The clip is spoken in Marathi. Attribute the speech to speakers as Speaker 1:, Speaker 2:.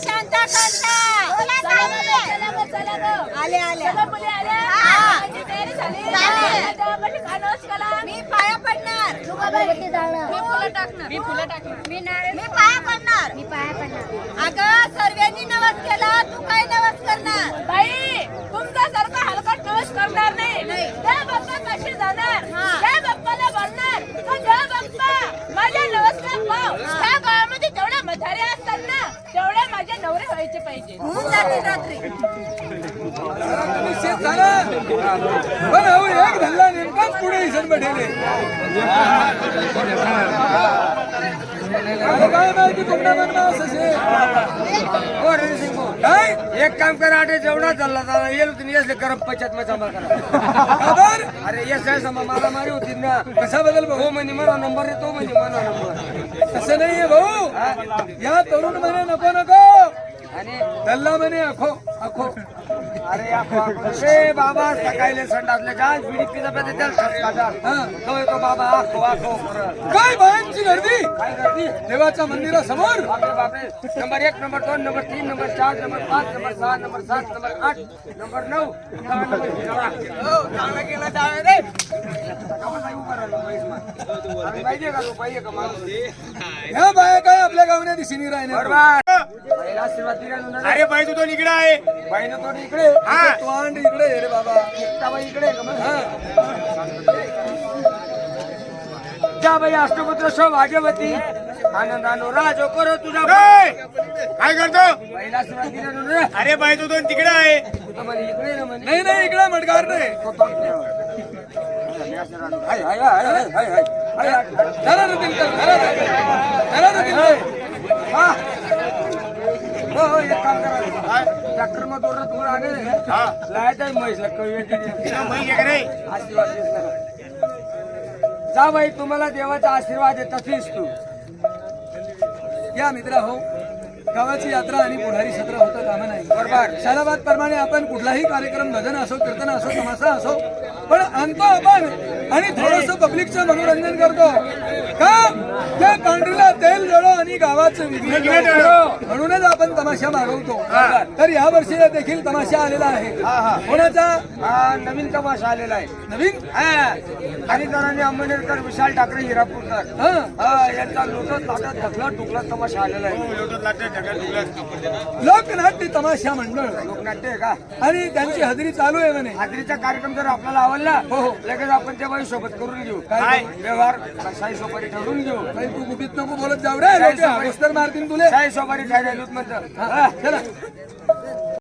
Speaker 1: शांता कांता आले आले. मी पाया पडणार. मी फुलं टाकणार. मी फुलं टाकणार. मी मी पाया पडणार. मी पाया पडणार. अगं सर्वांनी नवस केला. तू
Speaker 2: निश्चित झालं. पण अहो एक धल्ला नेमकाच पुढे इसन बैठेले अरे काय माहिती कुठला बघणं असं? शे.
Speaker 3: हो रणसिंग भाऊ
Speaker 2: काय?
Speaker 3: एक काम करा आटे जेवढा चालला त्याला येईल तुम्ही येस गरम पचात मध्ये जमा करा.
Speaker 2: खबर?
Speaker 3: अरे येस आहे समा मला मारी होती ना.
Speaker 2: कसा बदल भाऊ
Speaker 3: हो म्हणे मला नंबर आहे तो म्हणे मला नंबर.
Speaker 2: तसं नाहीये भाऊ. या तरुण म्हणे नको नको.
Speaker 3: आणि
Speaker 2: धल्ला म्हणे अखो अखो
Speaker 3: अरे या बाबा- सकाळी संडासले जा बिडी पिझ्झा पेते त्याला ठसका
Speaker 2: हा.
Speaker 3: तो येतो बाबा आखो आखो परत.
Speaker 2: काय बायांची गर्दी?
Speaker 3: काय करती
Speaker 2: देवाच्या मंदिरासमोर?
Speaker 3: बापरे बापरे. नंबर एक नंबर दोन नंबर तीन नंबर चार नंबर पाच नंबर सहा नंबर सात नंबर आठ नंबर नऊ दहा नंबर अकरा. हो, चांगला केला दहा रे. नाही उभा राहिलो बाईस पाहिजे का तो? पाहिजे का माणूस?
Speaker 2: ह्या बाया काय आपल्या गावने दिसिनी राहणार
Speaker 3: बरोबर.
Speaker 4: अरे बाई तू तो इकडे आहे.
Speaker 3: बाईनं तो इकडे
Speaker 4: हा.
Speaker 2: तू आण इकडे रे बाबा
Speaker 3: बाई इकडे. त्या बाई अष्टपुत्र सौ भाग्यवती. आनंदानो राजो करो तुझा
Speaker 4: काय करतो. अरे बाई तू तो तिकडे आहे.
Speaker 2: नाही नाही इकडे मटकार नाही.
Speaker 3: हा. हो, एक काम करा. ट्रॅक्टरमध्ये आले. लावायचं आहे म्हैसला,
Speaker 4: रे
Speaker 3: आशीर्वाद देत नाही. जा बाई तुम्हाला देवाचा आशीर्वाद आहे तशीच तू
Speaker 2: या मित्रा हो गावाची यात्रा आणि पुढारी सत्र होतं कामा नाही.
Speaker 3: बरोबर.
Speaker 2: शालाबाद प्रमाणे आपण कुठलाही कार्यक्रम भजन असो कीर्तन असो तमाशा असो पण आणतो आपण आणि थोडस पब्लिकचं मनोरंजन करतो. का त्या पांढरीला तेल जळो आणि गावाचं विघ्न. म्हणूनच आपण तमाशा मागवतो. तर या वर्षी देखील तमाशा आलेला आहे. कोणाचा?
Speaker 3: हा नवीन तमाशा आलेला आहे.
Speaker 2: नवीन?
Speaker 3: हा. आणि जणांनी अंबनेरकर विशाल ठाकरे हिरापूरकर.
Speaker 2: हा.
Speaker 3: हा यांचा लोटत लाटत ढकला टुकला तमाशा आलेला आहे.
Speaker 2: लोकनाट्य तमाशा मंडळ.
Speaker 3: लोकनाट्य आहे का?
Speaker 2: आणि त्यांची हजेरी चालू आहे म्हणे
Speaker 3: हाजरीचा कार्यक्रम जर आपल्याला आवडला
Speaker 2: हो, हो.
Speaker 3: लगेच आपण त्या बाई सोबत करून घेऊ.
Speaker 2: काय?
Speaker 3: व्यवहार साई सोपारी ठरवून घेऊ.
Speaker 2: काही तू गुपित नको बोलत जाऊ रे मारतील तुले.
Speaker 3: साई सोपारी
Speaker 2: हा, चला.